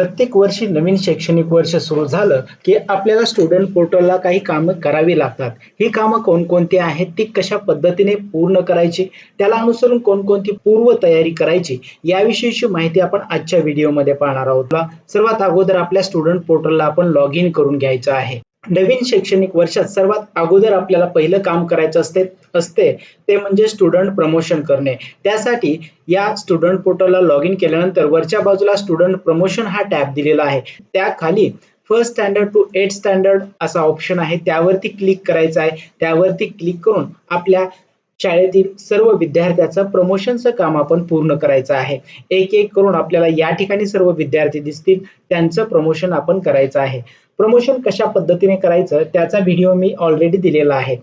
प्रत्येक वर्षी नवीन शैक्षणिक वर्ष सुरू झालं की आपल्याला स्टुडंट पोर्टलला काही कामं करावी लागतात. ही कामं कोणकोणती आहेत ती कशा पद्धतीने पूर्ण करायची त्याला अनुसरून कोणकोणती पूर्व तयारी करायची याविषयीची माहिती आपण आजच्या व्हिडिओमध्ये पाहणार आहोत. सर्वात अगोदर आपल्या स्टुडंट पोर्टलला आपण लॉग इन करून घ्यायचं आहे. नवीन शैक्षणिक वर्षात सर्वात अगोदर आपल्याला पहिलं काम करायचं असते असते ते म्हणजे स्टुडंट प्रमोशन करणे. त्यासाठी या स्टुडंट पोर्टलला लॉग इन केल्यानंतर वरच्या बाजूला स्टुडंट प्रमोशन हा टॅब दिलेला आहे. त्याखाली first standard to eight standard असा ऑप्शन आहे. त्यावरती क्लिक करायचं आहे. त्यावरती क्लिक करून आपल्या शाळेतील सर्व विद्यार्थ्याचं प्रमोशनचं काम आपण पूर्ण करायचं आहे. एक एक करून आपल्याला या ठिकाणी सर्व विद्यार्थी दिसतील त्यांचं प्रमोशन आपण करायचं आहे. प्रमोशन कशा पद्धतीने करायचं त्याचा व्हिडिओ मी ऑलरेडी दिलेला आहे.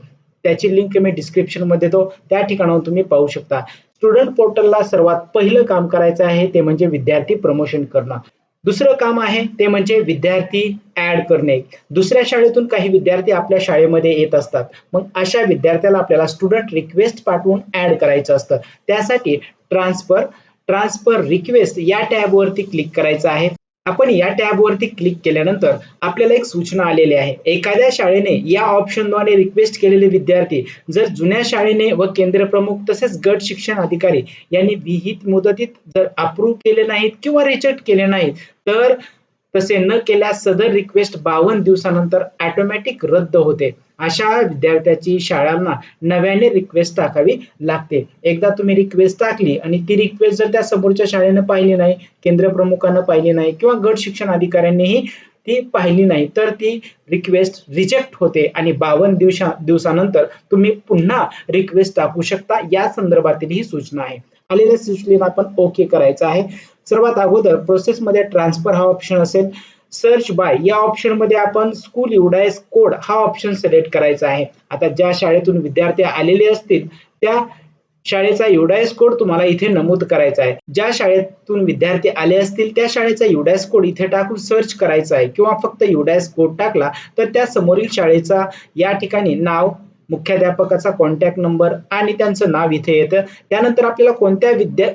त्याची लिंक मी डिस्क्रिप्शनमध्ये देतो त्या ठिकाणाहून तुम्ही पाहू शकता. स्टुडंट पोर्टलला सर्वात पहिलं काम करायचं आहे ते म्हणजे विद्यार्थी प्रमोशन करणं. दुसरं काम आहे ते म्हणजे विद्यार्थी ऍड करणे. दुसऱ्या शाळेतून काही विद्यार्थी आपल्या शाळेमध्ये येत असतात. मग अशा विद्यार्थ्याला आपल्याला स्टुडंट रिक्वेस्ट पाठवून ऍड करायचं असतं. त्यासाठी ट्रान्सफर ट्रान्सफर रिक्वेस्ट या टॅब वरती क्लिक करायचं आहे. आपण या टॅब वरती क्लिक केल्यानंतर आपल्याला एक सूचना आलेली आहे. एखाद्या शाळेने या ऑप्शनद्वारे रिक्वेस्ट केलेले विद्यार्थी जर जुन्या शाळेने व केंद्र प्रमुख तसेच गट शिक्षण अधिकारी यांनी विहित मुदतीत जर अप्रूव्ह केले नाहीत किंवा रिजेक्ट केले नाहीत तर तसे न केल्यास सदर रिक्वेस्ट बावन्न दिवसानंतर ऑटोमॅटिक रद्द होते. अशा विद्यार्थ्याची शाळांना नव्याने रिक्वेस्ट टाकावी लागते. एकदा तुम्ही रिक्वेस्ट टाकली आणि ती रिक्वेस्ट जर त्या समोरच्या शाळेनं पाहिली नाही केंद्र प्रमुखानं पाहिली नाही किंवा गट शिक्षण अधिकाऱ्यांनीही ती पाहिली नाही तर ती रिक्वेस्ट रिजेक्ट होते आणि बावन्न दिवसा दिवसानंतर तुम्ही पुन्हा रिक्वेस्ट टाकू शकता. या संदर्भातील ही सूचना आहे. आलेल्या सूचनेला आपण ओके करायचं आहे. सर्वात अगोदर प्रोसेसमध्ये ट्रान्सफर हा ऑप्शन असेल. सर्च बाय या ऑप्शनमध्ये आपण स्कूल युडायस कोड हा ऑप्शन सिलेक्ट करायचा आहे. आता ज्या शाळेतून विद्यार्थी आलेले असतील त्या शाळेचा युडायस कोड तुम्हाला इथे नमूद करायचा आहे. ज्या शाळेतून विद्यार्थी आले असतील त्या शाळेचा युडायस कोड इथे टाकून सर्च करायचा आहे. किंवा फक्त युडायस कोड टाकला तर त्या समोरील शाळेचा या ठिकाणी नाव मुख्याध्यापकाचा कॉन्टॅक्ट नंबर आणि त्यांचं नाव इथे येतं. त्यानंतर आपल्याला कोणत्या विद्या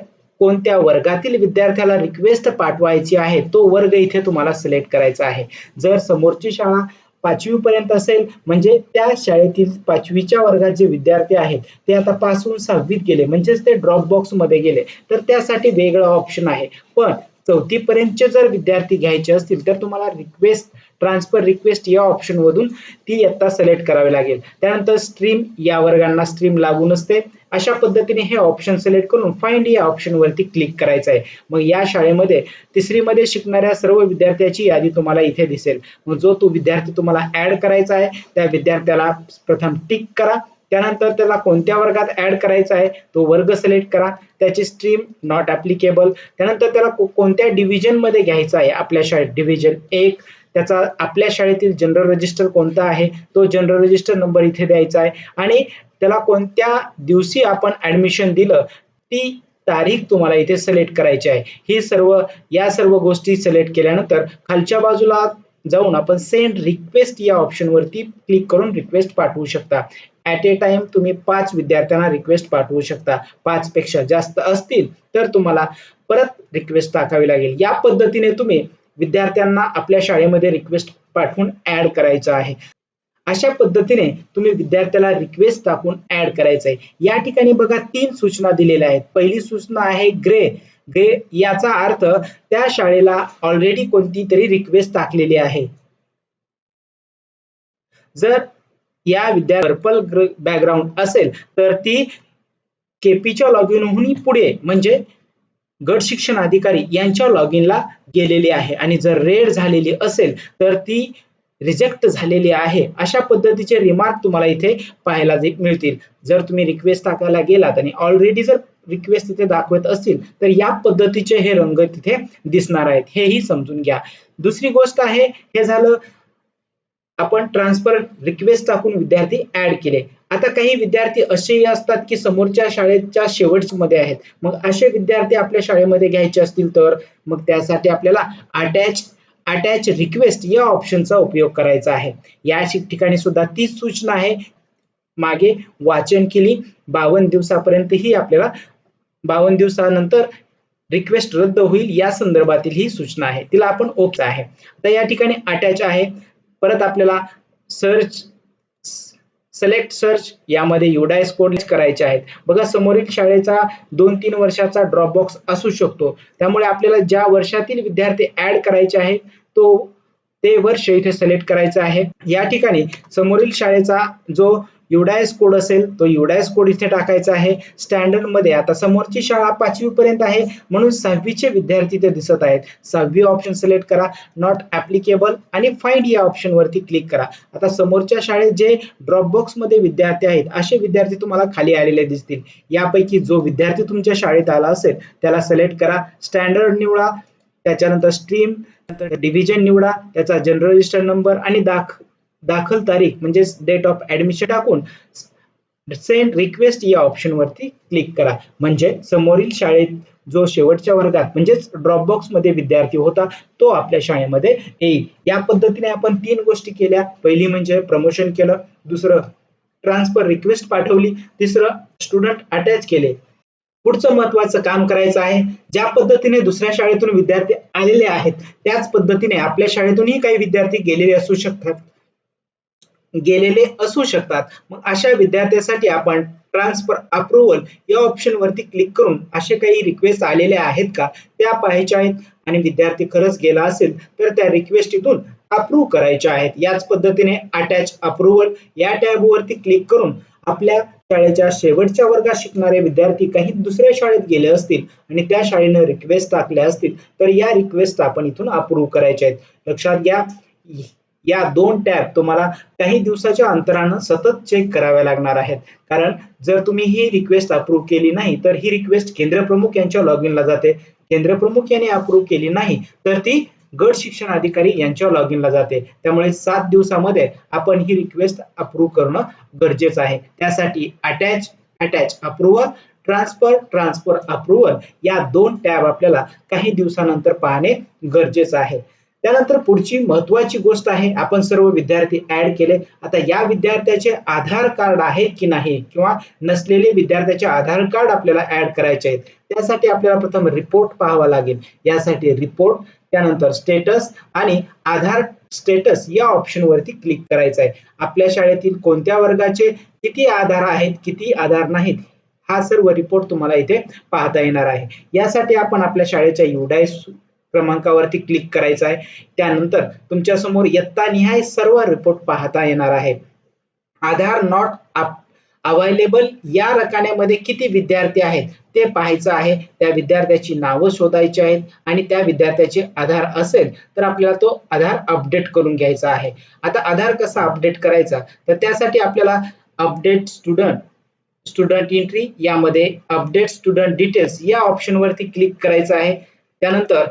कोणत्या वर्गातील विद्यार्थ्याला रिक्वेस्ट पाठवायची आहे तो वर्ग इथे तुम्हाला सिलेक्ट करायचा आहे. जर समोरची शाळा पाचवी पर्यंत असेल म्हणजे त्या शाळेतील पाचवीच्या वर्गात जे विद्यार्थी आहेत ते आता पासून सहावीत गेले म्हणजेच ते ड्रॉप बॉक्समध्ये गेले तर त्यासाठी वेगळं ऑप्शन आहे. पण चौथी पर्यंतचे जर विद्यार्थी घ्यायचे असतील तर तुम्हाला रिक्वेस्ट ट्रान्सफर रिक्वेस्ट या ऑप्शनमधून ती इयत्ता सिलेक्ट करावी लागेल. त्यानंतर स्ट्रीम या वर्गांना स्ट्रीम लागू नसते. अशा पद्धतीने हे ऑप्शन सिलेक्ट करून फाइंड या ऑप्शनवरती क्लिक करायचं आहे. मग या शाळेमध्ये तिसरीमध्ये शिकणाऱ्या सर्व विद्यार्थ्याची यादी तुम्हाला इथे दिसेल. मग जो तो विद्यार्थी तुम्हाला ऍड करायचा आहे त्या विद्यार्थ्याला प्रथम टिक करा. त्यानंतर त्याला कोणत्या वर्गात ऍड करायचा आहे तो वर्ग सिलेक्ट करा. त्याची स्ट्रीम नॉट ऍप्लिकेबल त्यानंतर त्याला कोणत्या डिव्हिजनमध्ये घ्यायचा आहे आपल्या शाळेत? डिव्हिजन एक त्याचा आपल्या शाळेतील जनरल रजिस्टर कोणता आहे? तो जनरल रजिस्टर नंबर इथे द्यायचा आहे. आणि त्याला कोणत्या दिवशी आपण ऍडमिशन दिलं ती तारीख तुम्हाला इथे सिलेक्ट करायची आहे. ही सर्व या सर्व गोष्टी सिलेक्ट केल्यानंतर खालच्या बाजूला जाऊन आपण सेंड रिक्वेस्ट या ऑप्शन वरती क्लिक करून रिक्वेस्ट पाठवू शकता. ॲट ए टाइम तुम्ही पाच विद्यार्थ्यांना रिक्वेस्ट पाठवू शकता. पाच पेक्षा जास्त असतील तर तुम्हाला परत रिक्वेस्ट टाकावी लागेल. या पद्धतीने तुम्ही विद्यार्थ्यांना आपल्या शाळेमध्ये रिक्वेस्ट पाठवून ऍड करायचं आहे. अशा पद्धतीने तुम्ही विद्यार्थ्याला रिक्वेस्ट टाकून ऍड करायचं आहे. या ठिकाणी बघा तीन सूचना दिलेल्या आहेत. पहिली सूचना आहे ग्रे ग्रे याचा अर्थ त्या शाळेला ऑलरेडी कोणती तरी रिक्वेस्ट टाकलेली आहे. जर या विद्या पर्पल बॅकग्राऊंड असेल तर ती केपीच्या लॉग इन पुढे म्हणजे गट शिक्षण अधिकारी यांच्या लॉग इनला गेलेली आहे. आणि जर रेड झालेली असेल तर ती रिजेक्ट झालेली आहे. अशा पद्धतीचे रिमार्क तुम्हाला इथे पाहायला मिळतील. जर तुम्ही रिक्वेस्ट टाकायला गेलात आणि ऑलरेडी जर रिक्वेस्ट तिथे दाखवत असतील तर या पद्धतीचे हे रंग तिथे दिसणार आहेत. हेही समजून घ्या. दुसरी गोष्ट आहे हे झालं आपण ट्रान्सफर रिक्वेस्ट टाकून विद्यार्थी ऍड केले. आता काही विद्यार्थी असेही असतात की समोरच्या शाळेच्या शेवटमध्ये आहेत. मग असे विद्यार्थी आपल्या शाळेमध्ये घ्यायचे असतील तर मग त्यासाठी आपल्याला अटॅच अटॅच रिक्वेस्ट या ऑप्शनचा उपयोग करायचा आहे. या ठिकाणी सुद्धा तीच सूचना आहे. मागे वाचन केली. बावन्न दिवसापर्यंत ही आपल्याला बावन्न दिवसानंतर रिक्वेस्ट रद्द होईल या संदर्भातील ही सूचना आहे. तिला आपण ओके आहे. आता या ठिकाणी अटॅच आहे. परत आपल्याला सर्च सिलेक्ट सर्च यामध्ये युडायस कोड करायचे आहेत. बघा समोरील शाळेचा दोन तीन वर्षाचा ड्रॉप बॉक्स असू शकतो. त्यामुळे आपल्याला ज्या वर्षातील विद्यार्थी ऍड करायचे आहेत तो ते वर्ष इथे सिलेक्ट करायचं आहे. या ठिकाणी समोरील शाळेचा जो युडायस कोड असेल तो युडायस कोड इथे टाकायचा आहे. स्टँडर्डमध्ये आता समोरची शाळा पाचवी पर्यंत आहे. म्हणून सहावीचे विद्यार्थी ते दिसत आहेत. सहावी ऑप्शन सिलेक्ट करा. नॉट ऍप्लिकेबल आणि फाइंड या ऑप्शन वरती क्लिक करा. आता समोरच्या शाळेत जे ड्रॉप बॉक्समध्ये विद्यार्थी आहेत असे विद्यार्थी तुम्हाला खाली आलेले दिसतील. यापैकी जो विद्यार्थी तुमच्या शाळेत आला असेल त्याला सिलेक्ट करा. स्टँडर्ड निवडा. त्याच्यानंतर स्ट्रीम डिव्हिजन निवडा. त्याचा जनरल रजिस्टर नंबर आणि दाख दाखल तारीख म्हणजे डेट ऑफ ऍडमिशन टाकून सेंड रिक्वेस्ट या ऑप्शन वरती क्लिक करा. म्हणजे समोरील शाळेत जो शेवटच्या वर्गात म्हणजेच ड्रॉप बॉक्समध्ये विद्यार्थी होता तो आपल्या शाळेमध्ये येईल. या पद्धतीने आपण तीन गोष्टी केल्या. पहिली म्हणजे प्रमोशन केलं. दुसरं ट्रान्सफर रिक्वेस्ट पाठवली. तिसरं स्टुडंट अटॅच केले. पुढचं महत्वाचं काम करायचं आहे. ज्या पद्धतीने दुसऱ्या शाळेतून विद्यार्थी आलेले आहेत त्याच पद्धतीने आपल्या शाळेतूनही काही विद्यार्थी गेलेले असू शकतात. गेलेले असू शकतात. मग अशा विद्यार्थ्यासाठी आपण ट्रान्सफर अप्रुव्हल या ऑप्शन वरती क्लिक करून असे काही रिक्वेस्ट आलेले आहेत का? त्या पाहायच्या आहेत. आणि विद्यार्थी खरंच गेला असेल तर त्या रिक्वेस्ट इथून अप्रूव्ह करायच्या आहेत. याच पद्धतीने अटॅच अप्रुव्हल या टॅब वरती क्लिक करून आपल्या शाळेच्या शेवटच्या वर्गात शिकणारे विद्यार्थी काही दुसऱ्या शाळेत गेले असतील आणि त्या शाळेने रिक्वेस्ट टाकल्या असतील तर या रिक्वेस्ट आपण इथून अप्रूव्ह करायच्या आहेत. लक्षात घ्या या दोन टॅब तुम्हाला काही दिवसाच्या अंतरानं सतत चेक कराव्या लागणार आहेत. कारण जर तुम्ही ही रिक्वेस्ट अप्रूव्ह केली नाही तर ही रिक्वेस्ट केंद्रप्रमुख यांच्या लॉग इनला जाते. केंद्रप्रमुख यांनी अप्रूव्ह केली नाही तर ती गट शिक्षण अधिकारी यांच्या लॉग इनला जाते. त्यामुळे सात दिवसामध्ये आपण ही रिक्वेस्ट अप्रूव्ह करणं गरजेचं आहे. त्यासाठी attach attach approval transfer transfer approval या दोन टॅब आपल्याला काही दिवसानंतर पाहणे गरजेचं आहे. त्यानंतर पुढची महत्वाची गोष्ट आहे आपण सर्व विद्यार्थी ऍड केले. आता या विद्यार्थ्याचे आधार कार्ड आहे की नाही? किंवा नसलेले विद्यार्थ्याचे आधार कार्ड आपल्याला ऍड करायचे आहेत. त्यासाठी आपल्याला प्रथम रिपोर्ट पाहावा लागेल. यासाठी रिपोर्ट त्यानंतर स्टेटस आणि आधार स्टेटस या ऑप्शन वरती क्लिक करायचं आहे. आपल्या शाळेतील कोणत्या वर्गाचे किती आधार आहेत किती आधार नाहीत हा सर्व रिपोर्ट तुम्हाला इथे पाहता येणार आहे. यासाठी आपण आपल्या शाळेच्या युडायस क्रमांकावरती क्लिक करायचं आहे. त्यानंतर तुमच्यासमोर इयत्ता निहाय सर्व रिपोर्ट पाहता येणार आहे आधार नॉट अवेलेबल या रकान्यामध्ये किती विद्यार्थी आहेत ते पाहायचं आहे. त्या विद्यार्थ्याची नावं शोधायची आहेत आणि त्या विद्यार्थ्याचे आधार असेल तर आपल्याला तो आधार अपडेट करून घ्यायचा आहे. आता आधार कसा अपडेट करायचा? तर त्यासाठी आपल्याला अपडेट स्टुडंट स्टुडंट एंट्री यामध्ये अपडेट स्टुडंट डिटेल्स या ऑप्शन वरती क्लिक करायचं आहे. त्यानंतर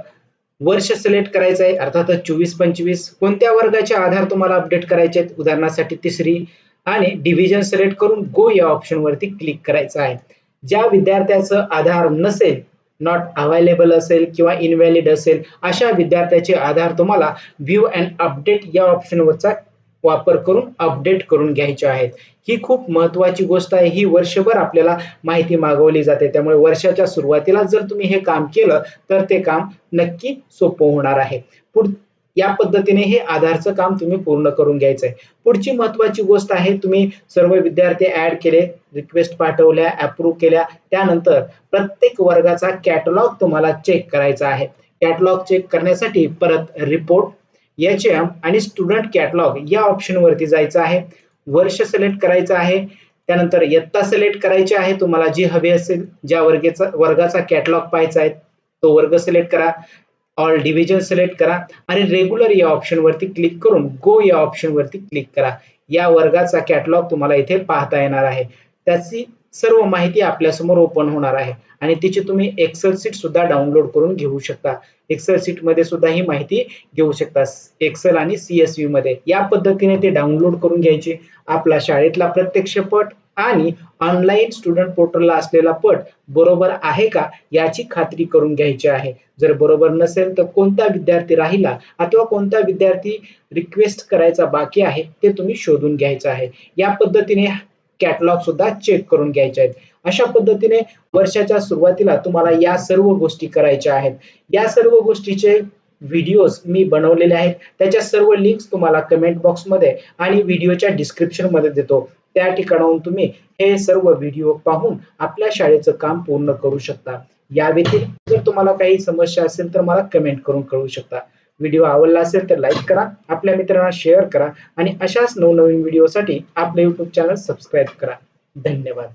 वर्ष सिलेक्ट करायचं आहे अर्थातच चोवीस पंचवीस. कोणत्या वर्गाचे आधार तुम्हाला अपडेट करायचे आहेत? उदाहरणासाठी तिसरी आणि डिव्हिजन सिलेक्ट करून गो या ऑप्शन वरती क्लिक करायचं आहे. ज्या विद्यार्थ्याचं आधार नसेल नॉट अवेलेबल असेल किंवा इनव्हॅलिड असेल अशा विद्यार्थ्याचे आधार तुम्हाला व्ह्यू अँड अपडेट या ऑप्शन वरचा वापर करून अपडेट करून घ्यायचे आहेत. ही खूप महत्वाची गोष्ट आहे. ही वर्षभर आपल्याला माहिती मागवली जाते. त्यामुळे वर्षाच्या सुरुवातीला जर तुम्ही हे काम केलं तर ते काम नक्की सोपं होणार आहे. पुढ या पद्धतीने हे आधारचं काम तुम्ही पूर्ण करून घ्यायचं आहे पुढची महत्वाची गोष्ट आहे तुम्ही सर्व विद्यार्थी ऍड केले रिक्वेस्ट पाठवल्या अप्रूव्ह केल्या. त्यानंतर प्रत्येक वर्गाचा कॅटलॉग तुम्हाला चेक करायचा आहे. कॅटलॉग चेक करण्यासाठी परत रिपोर्ट एच एम आणि स्टुडंट कॅटलॉग या ऑप्शन वरती जायचं आहे. वर्ष सिलेक्ट करायचं आहे. त्यानंतर इयत्ता सिलेक्ट करायची आहे. तुम्हाला जी हवी असेल ज्या वर्गाचा वर्गाचा कॅटलॉग पाहायचा आहे तो वर्ग सिलेक्ट करा. ऑल डिव्हिजन सिलेक्ट करा. आणि रेग्युलर या ऑप्शनवरती क्लिक करून गो या ऑप्शनवरती क्लिक करा. या वर्गाचा कॅटलॉग तुम्हाला इथे पाहता येणार आहे. त्याची सर्व माहिती आपल्यासमोर ओपन होणार आहे. आणि तिची तुम्ही एक्सेल सीट सुद्धा डाउनलोड करून घेऊ शकता. एक्सेल सीटमध्ये सुद्धा ही माहिती घेऊ शकता. एक्सेल आणि सीएसव्ही मध्ये. या पद्धतीने ते डाउनलोड करून घ्यायचे. आपला शाळेतला प्रत्यक्ष पट आणि ऑनलाईन स्टुडंट पोर्टलला असलेला पट बरोबर आहे का याची खात्री करून घ्यायची आहे. जर बरोबर नसेल तर कोणता विद्यार्थी राहिला अथवा कोणता विद्यार्थी रिक्वेस्ट करायचा बाकी आहे ते तुम्ही शोधून घ्यायचं आहे. या पद्धतीने कॅटलॉग सुद्धा चेक करून घ्यायचे आहेत. अशा पद्धतीने वर्षाच्या सुरुवातीला तुम्हाला या सर्व गोष्टी करायच्या आहेत. या सर्व गोष्टीचे व्हिडिओज मी बनवलेले आहेत. त्याच्या सर्व लिंक्स तुम्हाला कमेंट बॉक्समध्ये आणि व्हिडिओच्या डिस्क्रिप्शनमध्ये देतो. त्या ठिकाणाहून तुम्ही हे सर्व व्हिडिओ पाहून आपल्या शाळेचं काम पूर्ण करू शकता. या व्यतिरिक्त जर तुम्हाला काही समस्या असेल तर मला कमेंट करून कळू शकता. व्हिडिओ आवडला असेल तर लाईक करा आपल्या मित्रांना शेअर करा आणि अशाच नवनवीन व्हिडिओसाठी आपले यूट्यूब चॅनल सबस्क्राईब करा. धन्यवाद.